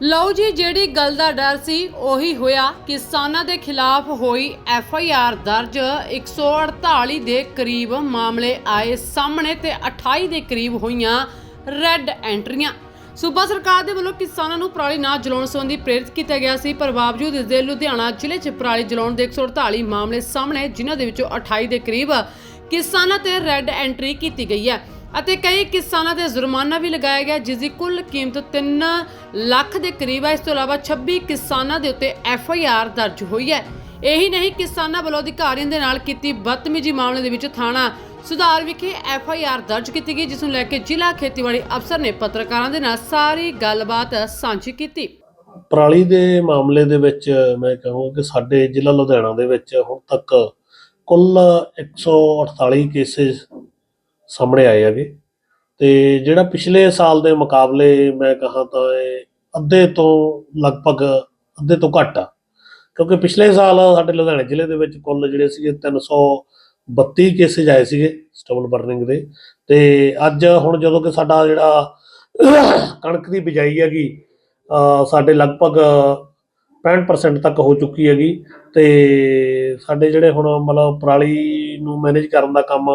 ਲਓ ਜੀ, ਜਿਹੜੀ ਗੱਲ ਦਾ ਡਰ ਸੀ, ਉਹੀ ਹੋਇਆ ਕਿਸਾਨਾਂ ਦੇ ਖਿਲਾਫ ਹੋਈ ਐਫ ਆਈ ਆਰ ਦਰਜ। 148 ਦੇ ਕਰੀਬ ਮਾਮਲੇ ਆਏ ਸਾਹਮਣੇ ਤੇ 28 ਦੇ ਕਰੀਬ ਹੋਈਆਂ ਰੈੱਡ ਐਂਟਰੀਆਂ। ਸੂਬਾ ਸਰਕਾਰ ਦੇ ਵੱਲੋਂ ਕਿਸਾਨਾਂ ਨੂੰ ਪਰਾਲੀ ਨਾ ਜਲਾਉਣ ਸੰਬੰਧੀ ਪ੍ਰੇਰਿਤ ਕੀਤਾ ਗਿਆ ਸੀ, ਪਰ ਬਾਵਜੂਦ ਇਸ ਦੇ ਲੁਧਿਆਣਾ ਜ਼ਿਲ੍ਹੇ 'ਚ ਪਰਾਲੀ ਜਲਾਉਣ ਦੇ 148 ਮਾਮਲੇ ਸਾਹਮਣੇ, ਜਿਨ੍ਹਾਂ ਦੇ ਵਿੱਚੋਂ 28 ਦੇ ਕਰੀਬ ਕਿਸਾਨਾਂ ਤੇ ਰੈੱਡ ਐਂਟਰੀ ਕੀਤੀ ਗਈ ਹੈ। ਅਤੇ ਕਈ ਕਿਸਾਨਾਂ ਤੇ ਜੁਰਮਾਨਾ ਵੀ ਲਗਾਇਆ ਗਿਆ, ਜਿਸ ਦੀ ਕੁੱਲ ਕੀਮਤ 3 ਲੱਖ ਦੇ ਕਰੀਬ ਹੈ। ਇਸ ਤੋਂ ਇਲਾਵਾ 26 ਕਿਸਾਨਾਂ ਦੇ ਉੱਤੇ ਐਫ ਆਈ ਆਰ ਦਰਜ ਹੋਈ ਹੈ। ਇਹੀ ਨਹੀਂ, ਕਿਸਾਨਾਂ ਵੱਲੋਂ ਅਧਿਕਾਰੀਆਂ ਦੇ ਨਾਲ ਕੀਤੀ ਬਦਤਮੀਜ਼ੀ ਮਾਮਲੇ ਦੇ ਵਿੱਚ ਥਾਣਾ ਸੁਧਾਰ ਵਿਖੇ ਐਫ ਆਈ ਆਰ ਦਰਜ ਕੀਤੀ ਗਈ, ਜਿਸ ਨੂੰ ਲੈ ਕੇ ਜ਼ਿਲ੍ਹਾ ਖੇਤੀਬਾੜੀ ਅਫਸਰ ਨੇ ਪੱਤਰਕਾਰਾਂ ਦੇ ਨਾਲ ਸਾਰੀ ਗੱਲਬਾਤ ਸਾਂਝੀ ਕੀਤੀ। ਪਰਾਲੀ ਦੇ ਮਾਮਲੇ ਦੇ ਵਿੱਚ ਮੈਂ ਕਹਾਂਗਾ ਕਿ ਸਾਡੇ ਜ਼ਿਲ੍ਹਾ ਲੁਧਿਆਣਾ ਦੇ ਵਿੱਚ ਹੁਣ ਤੱਕ ਕੁੱਲ 148 ਕੇਸਿਸ ਸਾਹਮਣੇ ਆਏ ਹੈਗੇ ਤੇ ਜਿਹੜਾ ਪਿਛਲੇ ਸਾਲ ਦੇ ਮੁਕਾਬਲੇ ਮੈਂ ਕਹਾਂ ਤਾਂ ਇਹ ਅੱਧੇ ਤੋਂ ਲਗਭਗ ਅੱਧੇ ਤੋਂ ਘੱਟ ਆ। ਕਿਉਂਕਿ ਪਿਛਲੇ ਸਾਲ ਸਾਡੇ ਲੁਧਿਆਣਾ ਜ਼ਿਲ੍ਹੇ ਦੇ ਵਿੱਚ ਕੁੱਲ ਜਿਹੜੇ ਸੀਗੇ 332 ਕੇਸਿਸ ਆਏ ਸੀਗੇ ਸਟਬਲ ਬਰਨਿੰਗ ਦੇ। ਤੇ ਅੱਜ ਹੁਣ ਜਦੋਂ ਕਿ ਸਾਡਾ ਜਿਹੜਾ ਕਣਕ ਦੀ ਬਿਜਾਈ ਹੈਗੀ ਸਾਡੇ ਲਗਭਗ 65% ਤੱਕ ਹੋ ਚੁੱਕੀ ਹੈਗੀ। ਤੇ ਸਾਡੇ ਜਿਹੜੇ ਹੁਣ ਮਤਲਬ ਪਰਾਲੀ ਨੂੰ ਮੈਨੇਜ ਕਰਨ ਦਾ ਕੰਮ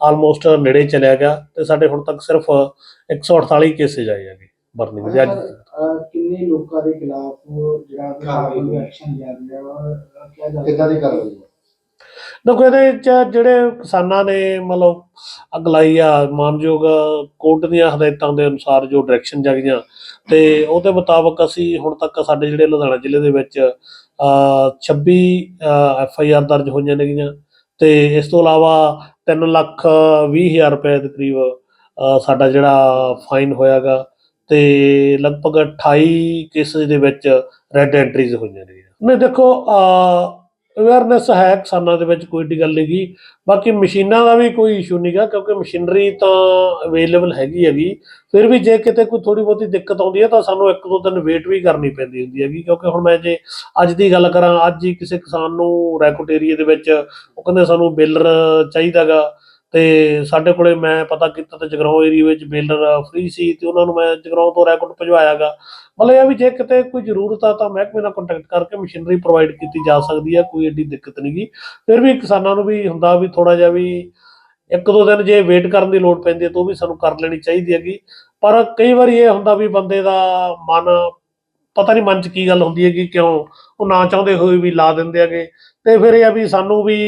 ਆਲਮੋਸਟ ਨੇੜੇ ਚਲਿਆ ਗਿਆ ਤੇ ਸਾਡੇ ਹੁਣ ਤੱਕ ਸਿਰਫ 148 ਕੇਸਿਸ ਆਏ ਹੈਗੇ ਬਰਨਿੰਗ ਦੇ। ਅੱਜ ਕਿੰਨੇ ਲੋਕਾਂ ਦੇ ਖਿਲਾਫ ਜਿਹੜਾ ਐਕਸ਼ਨ ਲਿਆ ਗਿਆ ਕਿਹਾ ਜਾ ਕਿੱਦਾਂ ਦੀ ਕਾਰਵਾਈ ਹੈ ਦੇਖੋ ਇਹਦੇ ਵਿੱਚ ਜਿਹੜੇ ਕਿਸਾਨਾਂ ਨੇ ਮਤਲਬ ਅਗਲਾਈ ਆ ਮਾਨਯੋਗ ਕੋਰਟ ਦੀਆਂ ਹਦਾਇਤਾਂ ਦੇ ਅਨੁਸਾਰ ਜੋ ਡਾਇਰੈਕਸ਼ਨ ਜਾਗੀਆਂ ਤੇ ਉਹਦੇ ਮੁਤਾਬਕ ਅਸੀਂ ਹੁਣ ਤੱਕ ਸਾਡੇ ਜਿਹੜੇ ਲੁਧਿਆਣਾ ਜ਼ਿਲ੍ਹੇ ਦੇ ਵਿੱਚ ਅ 26 ਐਫ ਆਈ ਆਰ ਦਰਜ ਹੋਈਆਂ ਨੇਗੀਆਂ। ਤੇ ਇਸ ਤੋਂ ਇਲਾਵਾ 3 ਲੱਖ 20 ਹਜ਼ਾਰ ਰੁਪਏ ਦੇ ਕਰੀਬ ਸਾਡਾ ਜਿਹੜਾ ਫਾਈਨ ਹੋਇਆਗਾ ਤੇ ਲਗਭਗ 28 ਕੇਸਿਸ ਦੇ ਵਿੱਚ ਰੈੱਡ ਐਂਟਰੀਜ਼ ਹੋਈਆਂ ਨੇ। ਨਹੀਂ, ਦੇਖੋ ਅਵੇਅਰਨੈਸ ਹੈ ਕਿਸਾਨਾਂ ਦੇ ਵਿੱਚ, ਕੋਈ ਏਡੀ ਗੱਲ ਨਹੀਂ ਗੀ ਬਾਕੀ ਮਸ਼ੀਨਾਂ ਦਾ ਵੀ ਕੋਈ ਇਸ਼ੂ ਨਹੀਂਗਾ ਕਿਉਂਕਿ ਮਸ਼ੀਨਰੀ ਤਾਂ ਅਵੇਲੇਬਲ ਹੈਗੀ ਹੈਗੀ। ਫਿਰ ਵੀ ਜੇ ਕਿਤੇ ਕੋਈ ਥੋੜੀ ਬਹੁਤੀ ਦਿੱਕਤ ਆਉਂਦੀ ਹੈ, ਤਾਂ ਸਾਨੂੰ ਇੱਕ ਦੋ ਦਿਨ ਵੇਟ ਵੀ ਕਰਨੀ ਪੈਂਦੀ ਹੁੰਦੀ ਹੈਗੀ। ਕਿਉਂਕਿ ਹੁਣ ਮੈਂ ਜੇ ਅੱਜ ਦੀ ਗੱਲ ਕਰਾਂ, ਅੱਜ ਹੀ ਕਿਸੇ ਕਿਸਾਨ ਨੂੰ ਰੈਕੋਟ ਏਰੀਏ ਦੇ ਵਿੱਚ ਉਹ ਕਹਿੰਦੇ ਸਾਨੂੰ ਬੇਲਰ ਚਾਹੀਦਾਗਾ ਤੇ ਸਾਡੇ ਕੋਲੇ ਮੈਂ ਪਤਾ ਕੀਤਾ ਤੇ ਜਗਰਾਉਂ ਏਰੀਆ ਵਿੱਚ ਬੇਲਰ ਫ੍ਰੀ ਸੀ ਤੇ ਉਹਨਾਂ ਨੂੰ ਮੈਂ ਜਗਰਾਉਂ ਤੋਂ ਰੈਕੋਟ ਭਜਵਾਇਆਗਾ। ਮਤਲਬ ਇਹ ਵੀ ਜੇ ਕਿਤੇ ਕੋਈ ਜ਼ਰੂਰਤ ਆ ਤਾਂ ਮਹਿਕਮੇ ਨਾਲ ਕੰਟੈਕਟ ਕਰਕੇ ਮਸ਼ੀਨਰੀ ਪ੍ਰੋਵਾਈਡ ਕੀਤੀ ਜਾ ਸਕਦੀ ਹੈ ਕੋਈ ਏਡੀ ਦਿੱਕਤ ਨਹੀਂ ਗੀ। ਫਿਰ ਵੀ ਕਿਸਾਨਾਂ ਨੂੰ ਵੀ ਹੁੰਦਾ ਵੀ ਥੋੜਾ ਜਿਹਾ ਵੀ ਇੱਕ ਦੋ ਦਿਨ ਜੇ ਵੇਟ ਕਰਨ ਦੀ ਲੋੜ ਪੈਂਦੀ ਹੈ ਤਾਂ ਉਹ ਵੀ ਸਾਨੂੰ ਕਰ ਲੈਣੀ ਚਾਹੀਦੀ ਹੈਗੀ। ਪਰ ਕਈ ਵਾਰੀ ਇਹ ਹੁੰਦਾ ਵੀ ਬੰਦੇ ਦਾ ਮਨ, ਪਤਾ ਨਹੀਂ ਮਨ 'ਚ ਕੀ ਗੱਲ ਹੁੰਦੀ ਹੈ ਕਿ ਕਿਉਂ ਉਹ ਨਾ ਚਾਹੁੰਦੇ ਹੋਏ ਵੀ ਲਾ ਦਿੰਦੇ ਹੈਗੇ। ਤੇ ਫਿਰ ਇਹ ਆ ਵੀ ਸਾਨੂੰ ਵੀ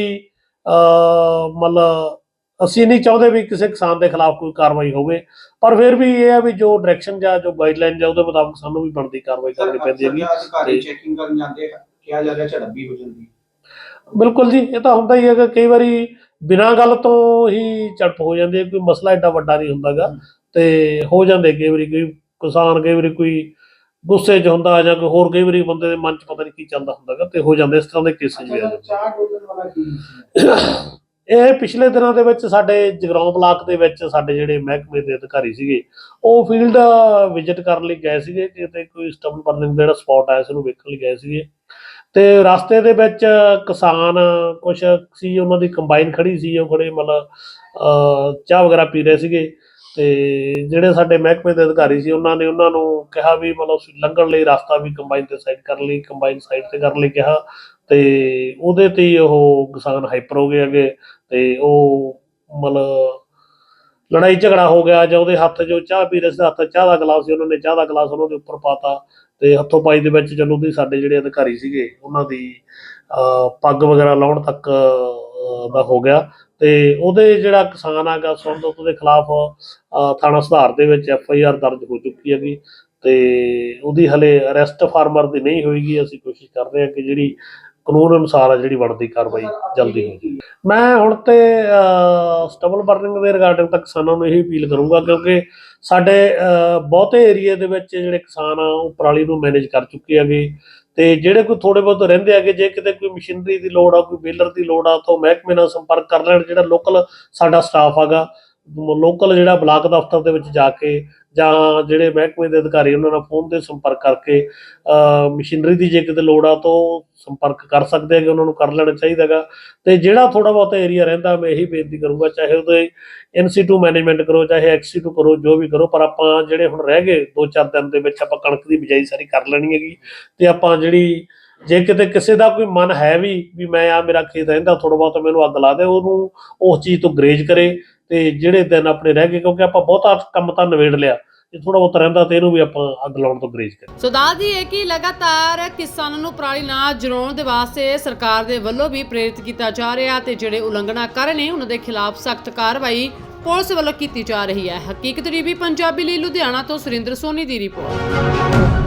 ਮਤਲਬ ਅਸੀਂ ਨਹੀਂ ਚਾਹੁੰਦੇ ਵੀ ਕਿਸੇ ਕਿਸਾਨ ਦੇ ਖਿਲਾਫ ਕੋਈ ਕਾਰਵਾਈ ਹੋਵੇ ਪਰ ਫਿਰ ਵੀ ਇਹ ਆ ਵੀ ਜੋ ਡਾਇਰੈਕਸ਼ਨ ਜਾਂ ਜੋ ਗਾਈਡਲਾਈਨ ਜਾਂ ਉਹਦੇ ਮੁਤਾਬਕ ਸਾਨੂੰ ਵੀ ਬਣਦੀ ਕਾਰਵਾਈ ਕਰਨੀ ਪੈਂਦੀ ਹੈਗੀ। ਅਧਿਕਾਰੀ ਤੇ- ਚੈਕਿੰਗ ਕਰਨ ਜਾਂਦੇ ਆ, ਕਿਹਾ ਜਾ ਰਿਹਾ ਝੜਪ ਵੀ ਹੋ ਜਾਂਦੀ ਬਿਲਕੁਲ ਜੀ ਇਹ ਤਾਂ ਹੁੰਦਾ ਹੀ ਹੈਗਾ ਕਈ ਵਾਰੀ ਬਿਨਾਂ ਗੱਲ ਤੋਂ ਹੀ ਝੜਪ ਹੋ ਜਾਂਦੀ ਹੈ ਕੋਈ ਮਸਲਾ ਏਡਾ ਵੱਡਾ ਨਹੀਂ ਹੁੰਦਾਗਾ ਤੇ ਹੋ ਜਾਂਦੇ ਕਈ ਵਾਰੀ ਕੋਈ ਕਿਸਾਨ ਕਈ ਵਾਰੀ ਕੋਈ ਗੁੱਸੇ 'ਚ ਹੁੰਦਾ ਜਾਂ ਕੋਈ ਹੋਰ ਕਈ ਵਾਰੀ ਬੰਦੇ ਦੇ ਮਨ 'ਚ ਪਤਾ ਨਹੀਂ ਕੀ ਚੱਲਦਾ ਹੁੰਦਾਗਾ ਤੇ ਹੋ ਜਾਂਦੇ ਇਸ ਤਰ੍ਹਾਂ ਦੇ ਕੇਸਿਸ ਵੀ ਆ ਜਾਂਦੇ। ਇਹ ਪਿਛਲੇ ਦਿਨਾਂ ਦੇ ਵਿੱਚ ਸਾਡੇ ਜਗਰਾਉਂ ਬਲਾਕ ਦੇ ਵਿੱਚ ਸਾਡੇ ਜਿਹੜੇ ਮਹਿਕਮੇ ਦੇ ਅਧਿਕਾਰੀ ਸੀਗੇ, ਉਹ ਫੀਲਡ ਵਿਜ਼ਿਟ ਕਰਨ ਲਈ ਗਏ ਸੀਗੇ ਕਿਤੇ ਕੋਈ ਸਟਬਲ ਬਰਨਿੰਗ ਦਾ ਜਿਹੜਾ ਸਪੌਟ ਆਇਆ ਇਸ ਨੂੰ ਵੇਖਣ ਲਈ ਗਏ ਸੀਗੇ। ਤੇ ਰਸਤੇ ਦੇ ਵਿੱਚ ਕਿਸਾਨ ਕੁਝ ਸੀ, ਉਹਨਾਂ ਦੀ ਕੰਬਾਈਨ ਖੜੀ ਸੀ, ਉਹ ਖੜੇ ਮਤਲਬ ਚਾਹ ਵਗੈਰਾ ਪੀ ਰਹੇ ਸੀਗੇ। ਤੇ ਜਿਹੜੇ ਸਾਡੇ ਮਹਿਕਮੇ ਦੇ ਅਧਿਕਾਰੀ ਸੀ, ਉਹਨਾਂ ਨੇ ਉਹਨਾਂ ਨੂੰ ਕਿਹਾ ਵੀ ਮਤਲਬ ਲੰਘਣ ਲਈ ਰਸਤਾ ਵੀ ਕੰਬਾਈਨ ਤੇ ਸਾਈਡ ਕਰਨ ਲਈ ਕੰਬਾਈਨ ਸਾਈਡ ਤੇ ਕਰਨ ਲਈ ਕਿਹਾ। ਤੇ ਉਹਦੇ ਤੇ ਹੀ ਉਹ ਕਿਸਾਨ ਹਾਈਪਰ ਹੋ ਗਏ ਹੈਗੇ ਤੇ ਉਹ ਮਤਲਬ ਲੜਾਈ ਝਗੜਾ ਹੋ ਗਿਆ ਜਾਂ ਉਹਦੇ ਹੱਥ ਜੋ ਚਾਹ ਪੀ ਰਹੇ ਸੀ ਹੱਥ ਚਾਹ ਦਾ ਗਲਾਸ ਸੀ ਉਹਨਾਂ ਨੇ ਚਾਹ ਦਾ ਗਲਾਸ ਉਹਨਾਂ ਦੇ ਉੱਪਰ ਪਾਤਾ ਤੇ ਹੱਥੋਂ ਪਾਈ ਦੇ ਵਿੱਚ ਜਦੋਂ ਦੀ ਸਾਡੇ ਜਿਹੜੇ ਅਧਿਕਾਰੀ ਸੀਗੇ ਉਹਨਾਂ ਦੀ ਅਹ, ਪੱਗ ਵਗੈਰਾ ਲਾਉਣ ਤੱਕ ਅਹ, ਦਾ ਹੋ ਗਿਆ ਤੇ ਉਹਦੇ ਜਿਹੜਾ ਕਿਸਾਨ ਹੈਗਾ ਸੁਣਦ ਉਹਦੇ ਖਿਲਾਫ ਥਾਣਾ ਸੁਧਾਰ ਦੇ ਵਿੱਚ ਐਫ ਆਈ ਆਰ ਦਰਜ ਹੋ ਚੁੱਕੀ ਹੈਗੀ ਤੇ ਉਹਦੀ ਹਲੇ ਅਰੈਸਟ ਫਾਰਮਰ ਦੀ ਨਹੀਂ ਹੋਏਗੀ ਅਸੀਂ ਕੋਸ਼ਿਸ਼ ਕਰ ਰਹੇ ਹਾਂ ਕਿ ਜਿਹੜੀ ਕਾਨੂੰਨ ਅਨੁਸਾਰ ਆ ਜਿਹੜੀ ਬਣਦੀ ਕਾਰਵਾਈ ਜਲਦੀ ਹੋ ਮੈਂ ਹੁਣ ਤੇ ਸਟਬਲ ਬਰਨਿੰਗ ਦੇ ਰਿਗਾਰਡਿੰਗ ਤੱਕ ਕਿਸਾਨਾਂ ਨੂੰ ਇਹ ਅਪੀਲ ਕਰੂੰਗਾ ਕਿਉਂਕਿ ਸਾਡੇ ਬਹੁਤੇ ਏਰੀਆ ਦੇ ਵਿੱਚ ਜਿਹੜੇ ਕਿਸਾਨ ਆ, ਉਹ ਪਰਾਲੀ ਨੂੰ ਮੈਨੇਜ ਕਰ ਚੁੱਕੇ ਹੈਗੇ। ਤੇ ਜਿਹੜੇ ਕੋਈ ਥੋੜੇ ਬਹੁਤ ਰਹਿੰਦੇ ਹੈਗੇ, ਜੇ ਕਿਤੇ ਕੋਈ ਮਸ਼ੀਨਰੀ ਦੀ ਲੋੜ ਆ, ਕੋਈ ਬੇਲਰ ਦੀ ਲੋੜ ਆ, ਤਾਂ ਮਹਿਕਮੇ ਨਾਲ ਸੰਪਰਕ ਕਰ ਲੈਣ ਜਿਹੜਾ ਲੋਕਲ ਸਾਡਾ ਸਟਾਫ ਹੈਗਾ। ਲੋਕਲ ਜਿਹੜਾ ਬਲਾਕ ਦਫ਼ਤਰ ਦੇ ਵਿੱਚ ਜਾ ਕੇ ਜਾਂ ਜਿਹੜੇ ਮਹਿਕਮੇ ਦੇ ਅਧਿਕਾਰੀ ਉਹਨਾਂ ਨਾਲ ਫੋਨ ਤੇ ਸੰਪਰਕ ਕਰਕੇ ਮਸ਼ੀਨਰੀ ਦੀ ਜੇ ਕਿਤੇ ਲੋੜ ਆ ਤਾਂ ਉਹ ਸੰਪਰਕ ਕਰ ਸਕਦੇ ਹੈਗੇ, ਉਹਨਾਂ ਨੂੰ ਕਰ ਲੈਣਾ ਚਾਹੀਦਾ ਹੈਗਾ। ਤੇ ਜਿਹੜਾ ਥੋੜਾ ਬਹੁਤਾ ਏਰੀਆ ਰਹਿੰਦਾ, ਮੈਂ ਇਹੀ ਬੇਨਤੀ ਕਰੂੰਗਾ, ਚਾਹੇ ਉਹਦੇ NC2 ਮੈਨੇਜਮੈਂਟ ਕਰੋ, ਚਾਹੇ XC2 ਕਰੋ, ਜੋ ਵੀ ਕਰੋ, ਪਰ ਆਪਾਂ ਜਿਹੜੇ ਹੁਣ ਰਹਿ ਗਏ 2-4 ਦਿਨ ਦੇ ਵਿੱਚ ਆਪਾਂ ਕਣਕ ਦੀ ਬਿਜਾਈ ਸਾਰੀ ਕਰ ਲੈਣੀ ਹੈਗੀ। ਤੇ ਆਪਾਂ ਜਿਹੜੀ ਜੇ ਕਿਤੇ ਕਿਸੇ ਦਾ ਕੋਈ ਮਨ ਹੈ ਵੀ ਵੀ ਮੈਂ ਆ ਮੇਰਾ ਖੇਤ ਰਹਿੰਦਾ ਥੋੜਾ ਬਹੁਤ ਮੈਨੂੰ ਅੱਗ ਲਾ ਦੇ, ਉਹਨੂੰ ਉਸ ਚੀਜ਼ ਤੋਂ ਗਰੇਜ ਕਰੇ ਤੇ ਜਿਹੜੇ ਦਿਨ ਆਪਣੇ ਰਹਿ ਗਏ, ਕਿਉਂਕਿ ਆਪਾਂ ਬਹੁਤਾ ਕੰਮ ਤਾਂ ਨਿਬੇੜ ਲਿਆ, ਜੇ ਥੋੜਾ ਬਹੁਤ ਰਹਿੰਦਾ ਤੇ ਇਹਨੂੰ ਵੀ ਆਪਾਂ ਅੱਗ ਲਾਉਣ ਤੋਂ ਗਰੇਜ ਕਰੀਏ। ਸੋ ਦੱਸਦੀ ਹੈ ਕਿ ਲਗਾਤਾਰ ਕਿਸਾਨਾਂ ਨੂੰ ਪਰਾਲੀ ਨਾ ਜਲਾਉਣ ਦੇ ਵਾਸਤੇ ਸਰਕਾਰ ਦੇ ਵੱਲੋਂ ਵੀ ਪ੍ਰੇਰਿਤ ਕੀਤਾ ਜਾ ਰਿਹਾ ਤੇ ਜਿਹੜੇ ਉਲੰਘਣਾ ਕਰ ਰਹੇ ਨੇ, ਉਹਨਾਂ ਦੇ ਖਿਲਾਫ ਸਖਤ ਕਾਰਵਾਈ ਪੁਲਿਸ ਵੱਲੋਂ ਕੀਤੀ ਜਾ ਰਹੀ ਹੈ। ਹਕੀਕਤ ਟੀਵੀ ਪੰਜਾਬੀ ਲਈ ਲੁਧਿਆਣਾ ਤੋਂ ਸੁਰਿੰਦਰ ਸੋਨੀ ਦੀ ਰਿਪੋਰਟ।